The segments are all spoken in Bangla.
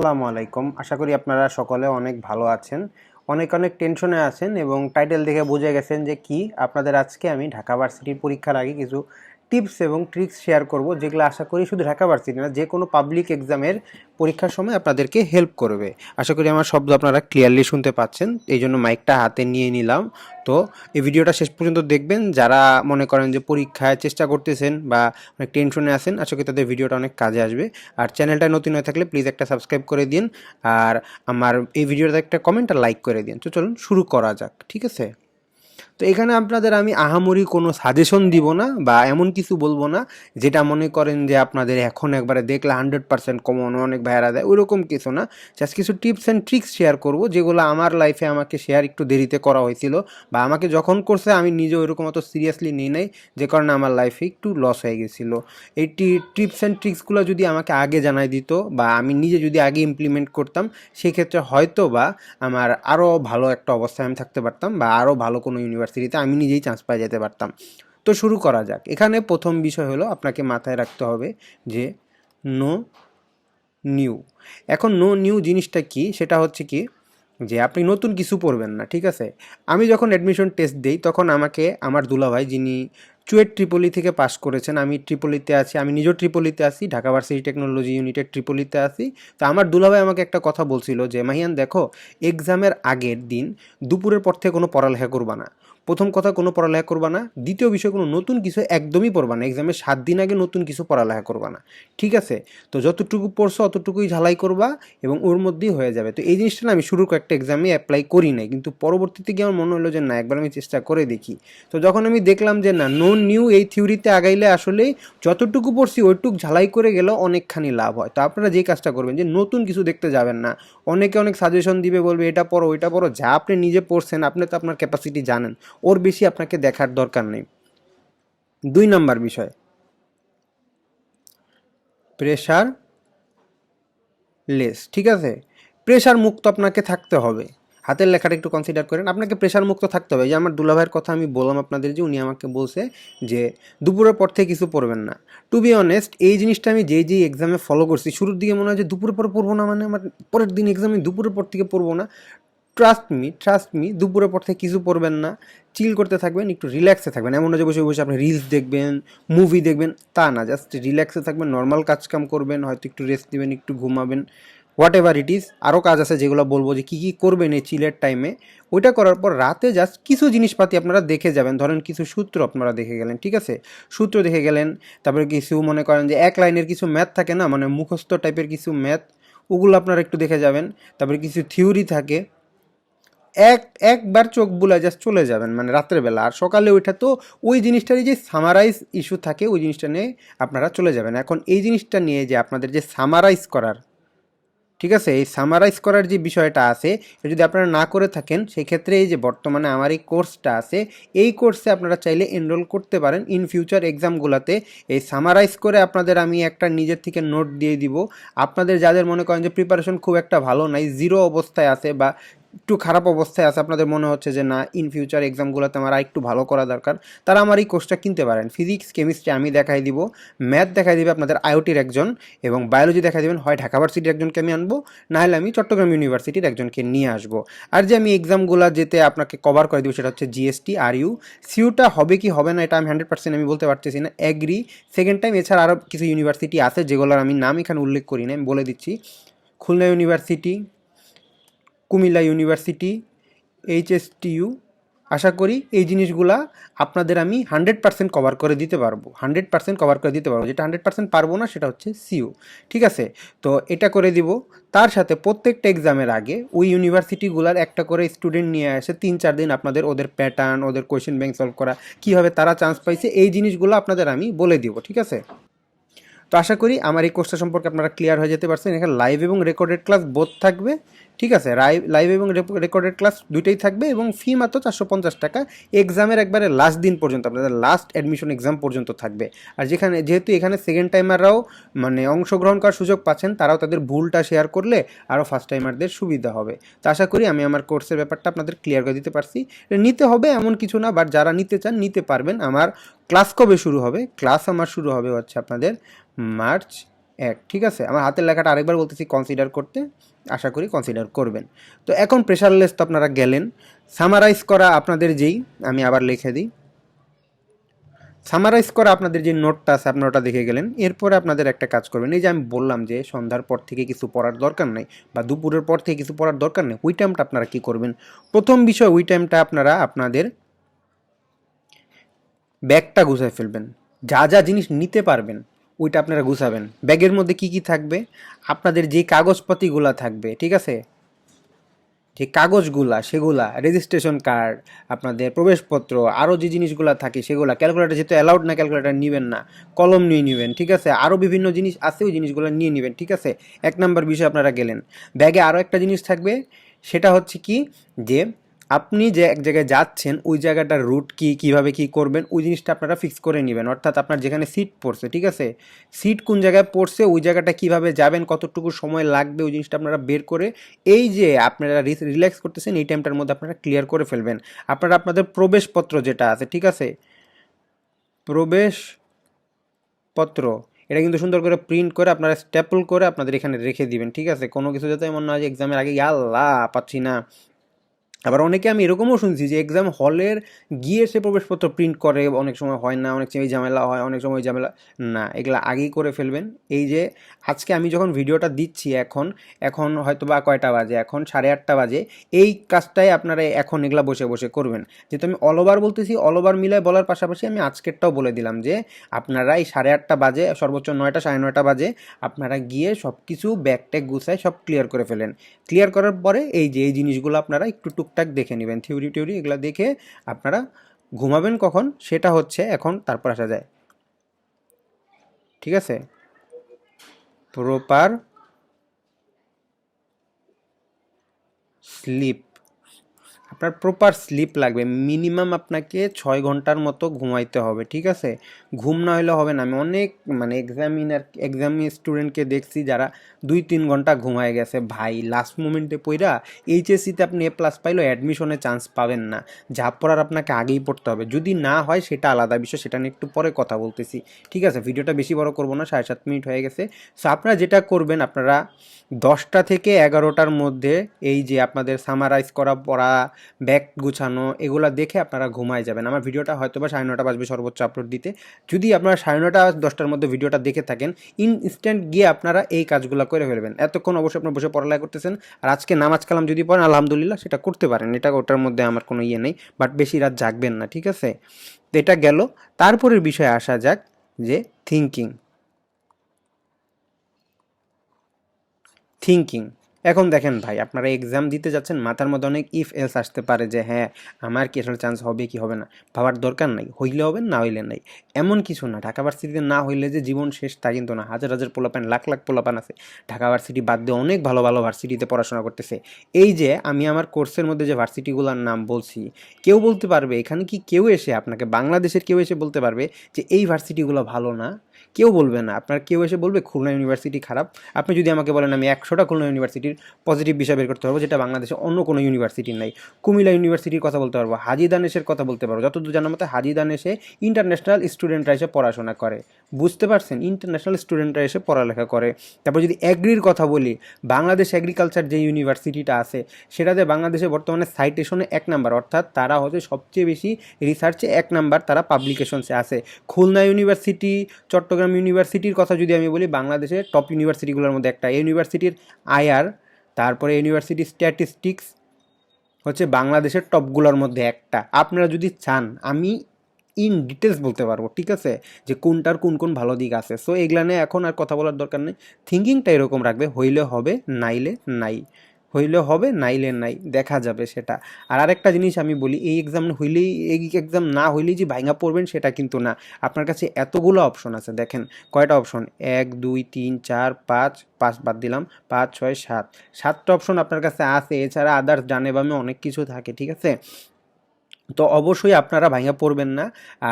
আসসালামু আলাইকুম। আশা করি আপনারা সকলে অনেক ভালো আছেন, অনেক অনেক টেনশনে আছেন এবং টাইটেল দেখে বুঝে গেছেন যে কি আপনাদের আজকে আমি ঢাকা ভার্সিটির পরীক্ষার আগে কিছু টিপস এবং ট্রিক্স শেয়ার করব, যেগুলো আশা করি শুধু ঢাকা ভার্সিটি না, যে কোনো পাবলিক এক্সামের পরীক্ষার সময় আপনাদেরকে হেল্প করবে। আশা করি আমার শব্দ আপনারা ক্লিয়ারলি শুনতে পাচ্ছেন, এই জন্য মাইকটা হাতে নিয়ে নিলাম। তো এই ভিডিওটা শেষ পর্যন্ত দেখবেন, যারা মনে করেন যে পরীক্ষায় চেষ্টা করতেছেন বা অনেক টেনশনে আছেন, আশা করি তাদের ভিডিওটা অনেক কাজে আসবে। আর চ্যানেলটা নতুন হয়ে থাকলে প্লিজ একটা সাবস্ক্রাইব করে দিন, আর আমার এই ভিডিওতে একটা কমেন্ট লাইক করে দিন। তো চলুন শুরু করা যাক, ঠিক আছে? তো এখানে আপনাদের আমি আহামরি কোনো সাজেশন দিব না বা এমন কিছু বলব না, যেটা মনে করেন যে আপনাদের এখন একবারে দেখলে হান্ড্রেড পার্সেন্ট কমন অনেক ভাইরা দেয়, ওইরকম কিছু না। জাস্ট কিছু টিপস অ্যান্ড ট্রিক্স শেয়ার করব, যেগুলো আমার লাইফে আমাকে শেয়ার একটু দেরিতে করা হয়েছিল বা আমাকে যখন করছে আমি নিজে ওইরকম অত সিরিয়াসলি নিই নাই, যে কারণে আমার লাইফে একটু লস হয়ে গেছিল। এই টিপস অ্যান্ড ট্রিক্সগুলো যদি আমাকে আগে জানাই দিত বা আমি নিজে যদি আগে ইমপ্লিমেন্ট করতাম, সেক্ষেত্রে হয়তো বা আমার আরও ভালো একটা অবস্থায় আমি থাকতে পারতাম বা আরও ভালো কোনো ইউনিভার্সিটিতে আমি নিজেই চান্স পাই যেতে পারতাম। তো শুরু করা যাক। এখানে প্রথম বিষয় হলো আপনাকে মাথায় রাখতে হবে যে নো নিউ এখন নো নিউ জিনিসটা কি? সেটা হচ্ছে কি যে আপনি নতুন কিছু পড়বেন না, ঠিক আছে? আমি যখন অ্যাডমিশন টেস্ট দিই, তখন আমাকে আমার দুলাভাই যিনি চুয়েট ট্রিপলি থেকে পাশ করেছেন, আমি ট্রিপলিতে আছি, আমি নিজেও ট্রিপলিতে আছি, ঢাকা ভার্সিটি টেকনোলজি ইউনিটের ট্রিপলিতে আছি। তো আমার দুলাভাই আমাকে একটা কথা বলছিল যে, মাহিয়ান, দেখো এক্সামের আগের দিন দুপুরের পর থেকে কোনো পড়ালেখা করবা না। প্রথম কথা, কোনো পড়ালেখা করবা না। দ্বিতীয় বিষয়, কোনো নতুন কিছু একদমই পড়বা না। এক্সামের সাত দিন আগে নতুন কিছু পড়ালেখা করবা না। ঠিক আছে? তো যতটুকু পড়ছো, অতটুকুই ঝালাই করবা এবং ওর মধ্যেই হয়ে যাবে। তো এই জিনিসটা না, আমি শুরুর কয়েকটা এক্সামে অ্যাপ্লাই করি নাই। কিন্তু পরবর্তীতে গিয়ে আমার মনে হলো যে, না, একবার আমি চেষ্টা করে দেখি। তো যখন আমি দেখলাম যে, না নো নিউ এই থিওরিতে আগাইলে আসলে যতটুকু পড়ছি, ওইটুক ঝালাই করে গেলেও অনেকখানি লাভ হয়। তো আপনারা যেই কাজটা করবেন যে, নতুন কিছু দেখতে যাবেন না। অনেকে অনেক সাজেশন দিবে, বলবে, এটা পড়ো, ওইটা পড়ো। যা আপনি নিজে পড়ছেন, আপনি তো আপনার ক্যাপাসিটি জানেন। ওর বেশি আপনাকে দেখার দরকার নেই। দুই নাম্বার বিষয়। প্রেশার লেস, ঠিক আছে? প্রেশার মুক্ত আপনাকে থাকতে হবে। হাতের লেখাটা একটু কনসিডার করেন। আপনাকে প্রেশার মুক্ত থাকতে হবে। যে আমার দুলাভাইয়ের কথা আমি বললাম আপনাদের যে উনি আমাকে বলছে যে দুপুরের পর থেকে কিছু পড়বেন না। টু বি অনেস্ট এই জিনিসটা আমি যেই যেই এক্সামে ফলো করছি, শুরুর দিকে মনে হয় যে দুপুরের পর পড়ব না মানে আমার পরের দিন এক্সামে দুপুরের পর থেকে পড়ব না। ট্রাস্ট মি ট্রাস্ট মি দুপুরের পর থেকে কিছু পড়বেন না। চিল করতে থাকবেন, একটু রিল্যাক্সে থাকবেন। এমন যে বসে বসে আপনি রিলস দেখবেন মুভি দেখবেন, তা না। জাস্ট রিল্যাক্সে থাকবেন নর্মাল কাজকাম করবেন, হয়তো একটু রেস্ট নেবেন একটু ঘুমাবেন। হোয়াট এভার ইট ইজ আরও কাজ আছে যেগুলো বলব যে কী কী করবেন এই চিলের টাইমে ওইটা করার পর রাতে জাস্ট কিছু জিনিসপাতি আপনারা দেখে যাবেন। ধরেন কিছু সূত্র আপনারা দেখে গেলেন, ঠিক আছে? সূত্র দেখে গেলেন, তারপরে কিছু মনে করেন যে এক লাইনের কিছু ম্যাথ থাকে না? মানে মুখস্থ টাইপের কিছু ম্যাথ ওগুলো আপনারা একটু দেখে যাবেন। তারপরে কিছু থিওরি থাকে এক, একবার চোখ বুলা জাস্ট চলে যাবেন মানে রাত্রেবেলা আর সকালে ওইটা তো ওই জিনিসটারই যে সামারাইজ ইস্যু থাকে, ওই জিনিসটা নিয়ে আপনারা চলে যাবেন। এখন এই জিনিসটা নিয়ে যে আপনাদের যে সামারাইজ করার, ঠিক আছে? এই সামারাইজ করার যে বিষয়টা আছে যদি আপনারা না করে থাকেন সেই ক্ষেত্রে এই যে বর্তমানে আমার এই কোর্সটা আছে, এই কোর্সে আপনারা চাইলে এনরোল করতে পারেন। ইন ফিউচার এক্সামগুলোতে এই সামারাইজ করে আপনাদের আমি একটা নিজের থেকে নোট দিয়ে দিব। আপনাদের যাদের মনে করেন যে প্রিপারেশন খুব একটা ভালো নাই জিরো অবস্থায় আছে বা একটু খারাপ অবস্থায় আছে, আপনাদের মনে হচ্ছে যে না ইন ফিউচার এক্সামগুলোতে আমার একটু ভালো করা দরকার, তারা আমার এই কোর্সটা কিনতে পারেন। ফিজিক্স কেমিস্ট্রি আমি দেখাই দিব ম্যাথ দেখাই দিবে আপনাদের আইওটির একজন এবং বায়োলজি দেখাই দেবেন, হয় ঢাকা ভার্সিটির একজনকে আমি আনব, নাহলে আমি চট্টগ্রাম ইউনিভার্সিটির একজনকে নিয়ে আসব। আর যে আমি এক্সামগুলো যেতে আপনাকে কভার করে দেবো সেটা হচ্ছে জিএসটি আর ইউ সিউটা হবে কি হবে না এটা আমি হান্ড্রেড পার্সেন্ট আমি বলতে পারতেছি না অ্যাগ্রি সেকেন্ড টাইম এছাড়া আরও কিছু ইউনিভার্সিটি আছে যেগুলোর আমি নাম এখানে উল্লেখ করি না, আমি বলে দিচ্ছি। Khulna university Comilla university HSTU আশা করি এই জিনিসগুলা আপনাদের আমি হান্ড্রেড পার্সেন্ট কভার করে দিতে পারব হান্ড্রেড পার্সেন্ট কভার করে দিতে পারব। যেটা হান্ড্রেড পার্সেন্ট পারব না, সেটা হচ্ছে সিইউ ঠিক আছে? তো এটা করে দিব। তার সাথে প্রত্যেকটা এক্সামের আগে ওই ইউনিভার্সিটিগুলার একটা করে স্টুডেন্ট নিয়ে আসে তিন চার দিন আপনাদের ওদের প্যাটার্ন ওদের কোয়েশ্চেন ব্যাংক সলভ করা, কীভাবে তারা চান্স পাইছে, এই জিনিসগুলো আপনাদের আমি বলে দিব, ঠিক আছে? তো আশা করি আমার এই কোর্সটা সম্পর্কে আপনারা ক্লিয়ার হয়ে যেতে পারছেন। এখানে লাইভ এবং রেকর্ডেড ক্লাস বোধ থাকবে, ঠিক আছে? লাইভ এবং রেকর্ডেড ক্লাস দুইটাই থাকবে এবং ফি মাত্র চারশো পঞ্চাশ টাকা। এক্সামের একবারে লাস্ট দিন পর্যন্ত, আপনাদের লাস্ট অ্যাডমিশন এক্সাম পর্যন্ত থাকবে। আর যেখানে, যেহেতু এখানে সেকেন্ড টাইমাররাও মানে অংশগ্রহণ করার সুযোগ পাচ্ছেন, তারাও তাদের ভুলটা শেয়ার করলে আরও ফার্স্ট টাইমারদের সুবিধা হবে। তো আশা করি আমি আমার কোর্সের ব্যাপারটা আপনাদের ক্লিয়ার করে দিতে পারছি। নিতে হবে এমন কিছু না বাট যারা নিতে চান, নিতে পারবেন। আমার ক্লাস কবে শুরু হবে? ক্লাস আমার শুরু হবে, হচ্ছে আপনাদের মার্চ এক, ঠিক আছে? আমার হাতের লেখাটা আরেকবার বলতেছি কনসিডার করতে আশা করি কনসিডার করবেন। তো এখন প্রেশারলেস তো আপনারা গেলেন। সামারাইজ করা আপনাদের যেই, আমি আবার লিখে দিই। সামারাইজ করা আপনাদের যে নোটটা আছে, আপনারা ওটা দেখে গেলেন। এরপরে আপনাদের একটা কাজ করবেন। এই যে আমি বললাম যে সন্ধ্যার পর থেকে কিছু পড়ার দরকার নেই বা দুপুরের পর থেকে কিছু পড়ার দরকার নেই, ওই টাইমটা আপনারা কি করবেন? প্রথম বিষয়, ওই টাইমটা আপনারা আপনাদের ব্যাগটা গুছায় ফেলবেন। যা যা জিনিস নিতে পারবেন ওইটা আপনারা গুছাবেন। ব্যাগের মধ্যে কি কি থাকবে? আপনাদের যে কাগজপাতিগুলা থাকবে, ঠিক আছে? যে কাগজগুলা, সেগুলা রেজিস্ট্রেশন কার্ড আপনাদের প্রবেশপত্র আরও যে জিনিসগুলো থাকে সেগুলা ক্যালকুলেটার যেহেতু অ্যালাউড না ক্যালকুলেটার নেবেন না, কলম নিয়ে নেবেন, ঠিক আছে? আরও বিভিন্ন জিনিস আছে, ওই জিনিসগুলো নিয়ে নেবেন, ঠিক আছে? এক নাম্বার বিষয় আপনারা গেলেন। ব্যাগে আরও একটা জিনিস থাকবে, সেটা হচ্ছে কি? যে আপনি যে এক জায়গায় যাচ্ছেন, ওই জায়গাটার রুট কি, কীভাবে কি করবেন, ওই জিনিসটা আপনারা ফিক্স করে নেবেন। অর্থাৎ আপনার যেখানে সিট পড়ছে, ঠিক আছে? সিট কোন জায়গায় পড়ছে, ওই জায়গাটা কীভাবে যাবেন, কতটুকু সময় লাগবে, ওই জিনিসটা আপনারা বের করে এই যে আপনারা রিল্যাক্স করতেছেন, এই টাইমটার মধ্যে আপনারা ক্লিয়ার করে ফেলবেন। আপনারা আপনাদের প্রবেশপত্র যেটা আছে, ঠিক আছে? প্রবেশপত্র, এটা কিন্তু সুন্দর করে প্রিন্ট করে আপনারা স্ট্যাপল করে আপনাদের এখানে রেখে দিবেন, ঠিক আছে? কোনো কিছু যাতে এমন না যে এক্সামের আগে আল্লাহ পাচ্ছি না। আবার অনেকে আমি এরকমও শুনছি যে এক্সাম হলের গিয়ে সে প্রবেশপত্র প্রিন্ট করে, অনেক সময় হয় না, অনেক সময় ঝামেলা হয়, অনেক সময় ঝামেলা, না, এগুলো আগেই করে ফেলবেন। এই যে আজকে আমি যখন ভিডিওটা দিচ্ছি এখন এখন হয়তো বা কয়টা বাজে? এখন সাড়ে আটটা বাজে। এই কাজটাই আপনারা এখন এগুলা বসে বসে করবেন। যেহেতু আমি অল ওভার বলতেছি অল ওভার মিলায় বলার পাশাপাশি আমি আজকেরটাও বলে দিলাম যে, আপনারা এই সাড়ে আটটা বাজে, সর্বোচ্চ নয়টা, সাড়ে নয়টা বাজে, আপনারা গিয়ে সব কিছু ব্যাগ ট্যাগ গুছায় সব ক্লিয়ার করে ফেলেন। ক্লিয়ার করার পরে এই যে, এই জিনিসগুলো আপনারা একটু টুকটাক দেখে নেবেন। থিওরি টিউরি এগুলো দেখে আপনারা ঘুমাবেন কখন? সেটা হচ্ছে এখন তারপর আসা যায়। ঠিক আছে? প্রপার স্লিপ আপনার প্রপার স্লিপ লাগবে। মিনিমাম আপনাকে ছয় ঘণ্টার মতো ঘুমাইতে হবে, ঠিক আছে? ঘুম না হলে হবে না। আমি অনেক মানে এক্সামিনার এক্সাম স্টুডেন্টকে দেখছি যারা দুই তিন ঘণ্টা ঘুমায় গেছে। ভাই লাস্ট মোমেন্টে পইরা এইচএসসিতে আপনি এ প্লাস পাইলেও অ্যাডমিশনে চান্স পাবেন না। যা পড়ার আপনাকে আগেই পড়তে হবে। যদি না হয়, সেটা আলাদা বিষয়, সেটা নিয়ে একটু পরে কথা বলতেছি। ঠিক আছে? ভিডিওটা বেশি বড় করব না, সাড়ে সাত মিনিট হয়ে গেছে। সো আপনারা যেটা করবেন, আপনারা দশটা থেকে এগারোটার মধ্যে এই যে আপনাদের সামারাইজ করা, পড়া ব্যাগ গুছানো, এগুলো দেখে আপনারা ঘুমায় যাবেন। আমার ভিডিওটা হয়তো বা সাড়ে নটা বাজবে সর্বোচ্চ আপলোড দিতে। যদি আপনারা সাড়ে নটা দশটার মধ্যে ভিডিওটা দেখে থাকেন ইনস্ট্যান্ট গিয়ে আপনারা এই কাজগুলো করে ফেলবেন। এতক্ষণ অবশ্যই আপনার বসে পড়ালেখা করতেছেন, আর আজকে নামাজ কালাম যদি পড়েন, আলহামদুলিল্লাহ সেটা করতে পারেন। এটা ওটার মধ্যে আমার কোনো ইয়ে নেই বাট বেশি রাত জাগবেন না, ঠিক আছে? তো এটা গেল। তারপরের বিষয়ে আসা যাক যে থিঙ্কিং থিঙ্কিং এখন দেখেন ভাই, আপনারা এক্সাম দিতে যাচ্ছেন, মাথার মধ্যে অনেক ইফ এলস আসতে পারে যে হ্যাঁ আমার কি আসলে চান্স হবে কি হবে না। ভাবার দরকার নাই, হইলে হবে, না হইলে নাই। এমন কিছু না, ঢাকা ভার্সিটিতে না হইলে যে জীবন শেষ তা কিন্তু না। হাজার হাজার পোলাপান, লাখ লাখ পোলাপান আছে। ঢাকা ভার্সিটি বাদ দিয়ে অনেক ভালো ভালো ভার্সিটিতে পড়াশোনা করতেছে। এই যে আমি আমার কোর্সের মধ্যে যে ভার্সিটিগুলোর নাম বলছি, কেউ বলতে পারবে, এখানে কি কেউ এসে, আপনাকে বাংলাদেশের কেউ এসে বলতে পারবে যে এই ভার্সিটিগুলো ভালো না? কেউ বলবে না। আপনার কেউ এসে বলবে, খুলনা ইউনিভার্সিটি খারাপ। আপনি যদি আমাকে বলেন, আমি একশোটা খুলনা ইউনিভার্সিটির পজিটিভ বিষয় বের করতে পারব, যেটা বাংলাদেশে অন্য কোনো ইউনিভার্সিটির নাই। কুমিল্লা ইউনিভার্সিটির কথা বলতে পারব, হাজি দানেশের কথা বলতে পারব। যতদূর জানার মতো, হাজি দানেশে ইন্টারন্যাশনাল স্টুডেন্টরা এসে পড়াশোনা করে। বুঝতে পারছেন? ইন্টারন্যাশনাল স্টুডেন্টরা এসে পড়ালেখা করে। তারপর যদি অ্যাগ্রির কথা বলি, বাংলাদেশ অ্যাগ্রিকালচার যে ইউনিভার্সিটিটা আছে, সেটাতে বাংলাদেশে বর্তমানে সাইটেশনে এক নাম্বার। অর্থাৎ তারা হচ্ছে সবচেয়ে বেশি রিসার্চে এক নাম্বার তারা পাবলিকেশনসে আছে। খুলনা ইউনিভার্সিটি, চট্টগ্রাম ইউনিভার্সিটির কথা যদি আমি বলি বাংলাদেশের টপ ইউনিভার্সিটিগুলোর মধ্যে একটা। ইউনিভার্সিটির আয়ার তারপরে ইউনিভার্সিটি স্ট্যাটিস্টিক্স হচ্ছে বাংলাদেশের টপগুলোর মধ্যে একটা। আপনারা যদি চান, আমি ইন ডিটেলস বলতে পারব, ঠিক আছে? যে কোনটার কোন কোন ভালো দিক আছে। সো এগুলা নিয়ে এখন আর কথা বলার দরকার নেই। থিঙ্কিংটা এরকম রাখবে, হইলে হবে, নাইলে নাই। হইলে হবে, নাইলে নাই, দেখা যাবে সেটা। আর আরেকটা জিনিস আমি বলি, এই এক্সাম হইলেই, এই এক্সাম না হইলেই যে ভাঙা পড়বেন সেটা কিন্তু না। আপনার কাছে এতগুলো অপশন আছে, দেখেন কয়টা অপশন এক, দুই, তিন, চার, পাঁচ পাঁচ বাদ দিলাম, পাঁচ, ছয়, সাত। সাতটা অপশন আপনার কাছে আছে, এছাড়া আদার্স ডানে বামে অনেক কিছু থাকে, ঠিক আছে? তো অবশ্যই আপনারা ভাঙা পড়বেন না।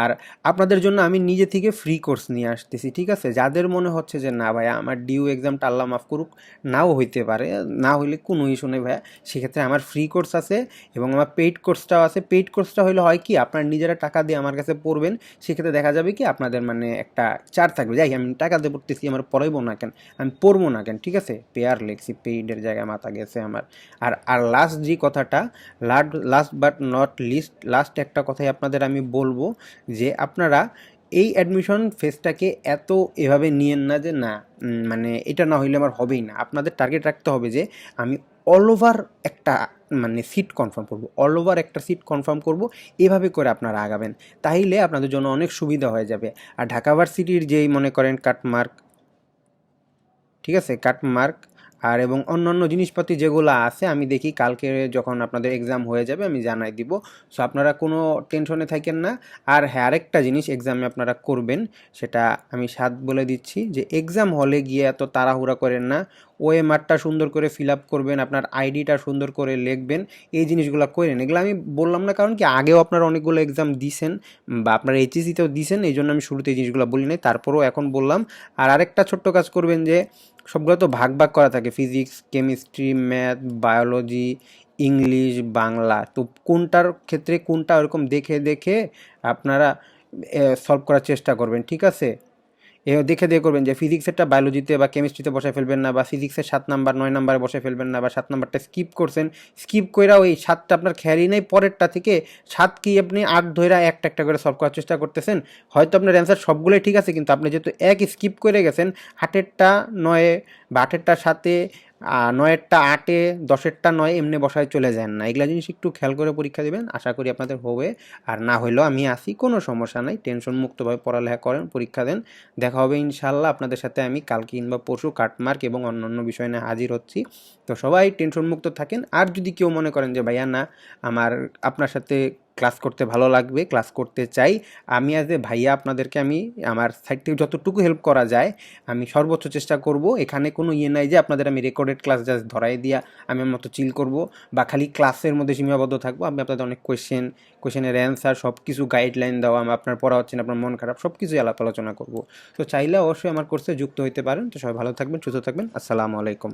আর আপনাদের জন্য আমি নিজে থেকে ফ্রি কোর্স নিয়ে আসতেছি, ঠিক আছে? যাদের মনে হচ্ছে যে, না ভাইয়া, আমার ডিউ এক্সামটা আল্লাহ মাফ করুক, নাও হইতে পারে, না হইলে কোনো ইস্যু নেই ভাইয়া। সেক্ষেত্রে আমার ফ্রি কোর্স আছে এবং আমার পেইড কোর্সটাও আছে। পেইড কোর্সটা হলে হয় কি, আপনারা নিজেরা টাকা দিয়ে আমার কাছে পড়বেন, সেক্ষেত্রে দেখা যাবে কি, আপনাদের মানে একটা চার থাকবে। যাই আমি টাকা দিয়ে পড়তেছি, আমার পড়াইবো না কেন? আমি পড়ব না কেন? ঠিক আছে? পেয়ার লেখছি পেইডের জায়গায় মাথা গেছে আমার। আর আর লাস্ট যে কথাটা last but not least last একটা কথাই আপনাদের আমি বলব যে আপনারা এই অ্যাডমিশন ফেসটাকে এত এভাবে নিয়েন না যে না মানে এটা না হইলে আমার হবেই না। আপনাদের টার্গেট রাখতে হবে যে আমি অল ওভার একটা মানে সিট কনফার্ম করব অল ওভার একটা সিট কনফার্ম করব, এভাবে করে আপনারা আগাবেন। তাইলে আপনাদের জন্য অনেক সুবিধা হয়ে যাবে। আর ঢাকা ভার্সিটির যেই মনে করেন কাটমার্ক ঠিক আছে? কাটমার্ক আর এবং অন্যান্য জিনিসপাতি যেগুলো আছে, আমি দেখি কালকে যখন আপনাদের এক্সাম হয়ে যাবে, আমি জানাই দিব। সো আপনারা কোনো টেনশনে থাকেন না। আর হ্যাঁ আরেকটা জিনিস এক্সামে আপনারা করবেন, সেটা আমি সাত বলে দিচ্ছি যে এক্সাম হলে গিয়ে এত তাড়াহুড়া করেন না। ওএমআরটা সুন্দর করে ফিল আপ করবেন, আপনার আইডিটা সুন্দর করে লিখবেন, এই জিনিসগুলো করেন। এগুলো আমি বললাম না, কারণ কি আগেও আপনারা অনেকগুলো এক্সাম দিছেন, বা আপনার এইচএসিতেও দিছেন এই জন্য আমি শুরুতে এই জিনিসগুলো বলি নাই তারপরেও এখন বললাম। আর আরেকটা ছোট্ট কাজ করবেন যে সবগুলো তো ভাগ ভাগ করা থাকে physics chemistry math biology English Bangla. তো কোনটার ক্ষেত্রে কোনটা ওরকম দেখে দেখে আপনারা সলভ করার চেষ্টা করবেন, ঠিক আছে? দেখে দিয়ে করবেন যে ফিজিক্সেরটা বায়োলজিতে বা কেমিস্ট্রিতে বসায় ফেলবেন না বা ফিজিক্সের সাত নাম্বার নয় নাম্বারে বসে ফেলবেন না বা সাত নাম্বারটা স্কিপ করছেন স্কিপ করে ওই সাতটা আপনার খেয়ালই নেই, পরেরটা থেকে সাত কি আপনি আট ধইরা একটা একটা করে সলভ করার চেষ্টা করতেছেন। হয়তো আপনার অ্যান্সার সবগুলোই ঠিক আছে, কিন্তু আপনি যেহেতু এক স্কিপ করে গেছেন, আটেরটা, নয়ে বা আটেরটা সাতে নয়েরটা আটে, দশেরটা নয় এমনি বসায় চলে যান না। এগুলা জিনিস একটু খেয়াল করে পরীক্ষা দেবেন। আশা করি আপনাদের হবে। আর না হইলেও আমি আসি কোনো সমস্যা নাই। টেনশন মুক্তভাবে পড়ালেখা করেন, পরীক্ষা দেন। দেখা হবে ইনশাল্লাহ আপনাদের সাথে আমি কালকে কিংবা পরশু কাটমার্ক এবং অন্যান্য বিষয় নিয়ে হাজির হচ্ছি। তো সবাই টেনশন মুক্ত থাকেন। আর যদি কেউ মনে করেন যে, ভাইয়া, না, আমার, আপনার সাথে ক্লাস করতে ভালো লাগবে, ক্লাস করতে চাই। আমি আজ এ ভাইয়া আপনাদেরকে আমি আমার সাইড থেকে যতটুকু হেল্প করা যায়, আমি সর্বোচ্চ চেষ্টা করব। এখানে কোনো ইয়ে নাই যে আপনাদের আমি রেকর্ডেড ক্লাস জাস্ট ধরাই দিয়া আমি আমার মতো চিল করব বা খালি ক্লাসের মধ্যে সীমাবদ্ধ থাকব। আমি আপনাদের অনেক কোয়েশ্চেন কোয়েশ্চেনের অ্যান্সার সব কিছু গাইডলাইন দেওয়া আমি আপনার পড়া হচ্ছে না, আপনার মন খারাপ সব কিছুই আলাপ আলোচনা করব। তো চাইলে অবশ্যই আমার কোর্সে যুক্ত হতে পারেন। তো সবাই ভালো থাকবেন, সুস্থ থাকবেন। আসসালামু আলাইকুম।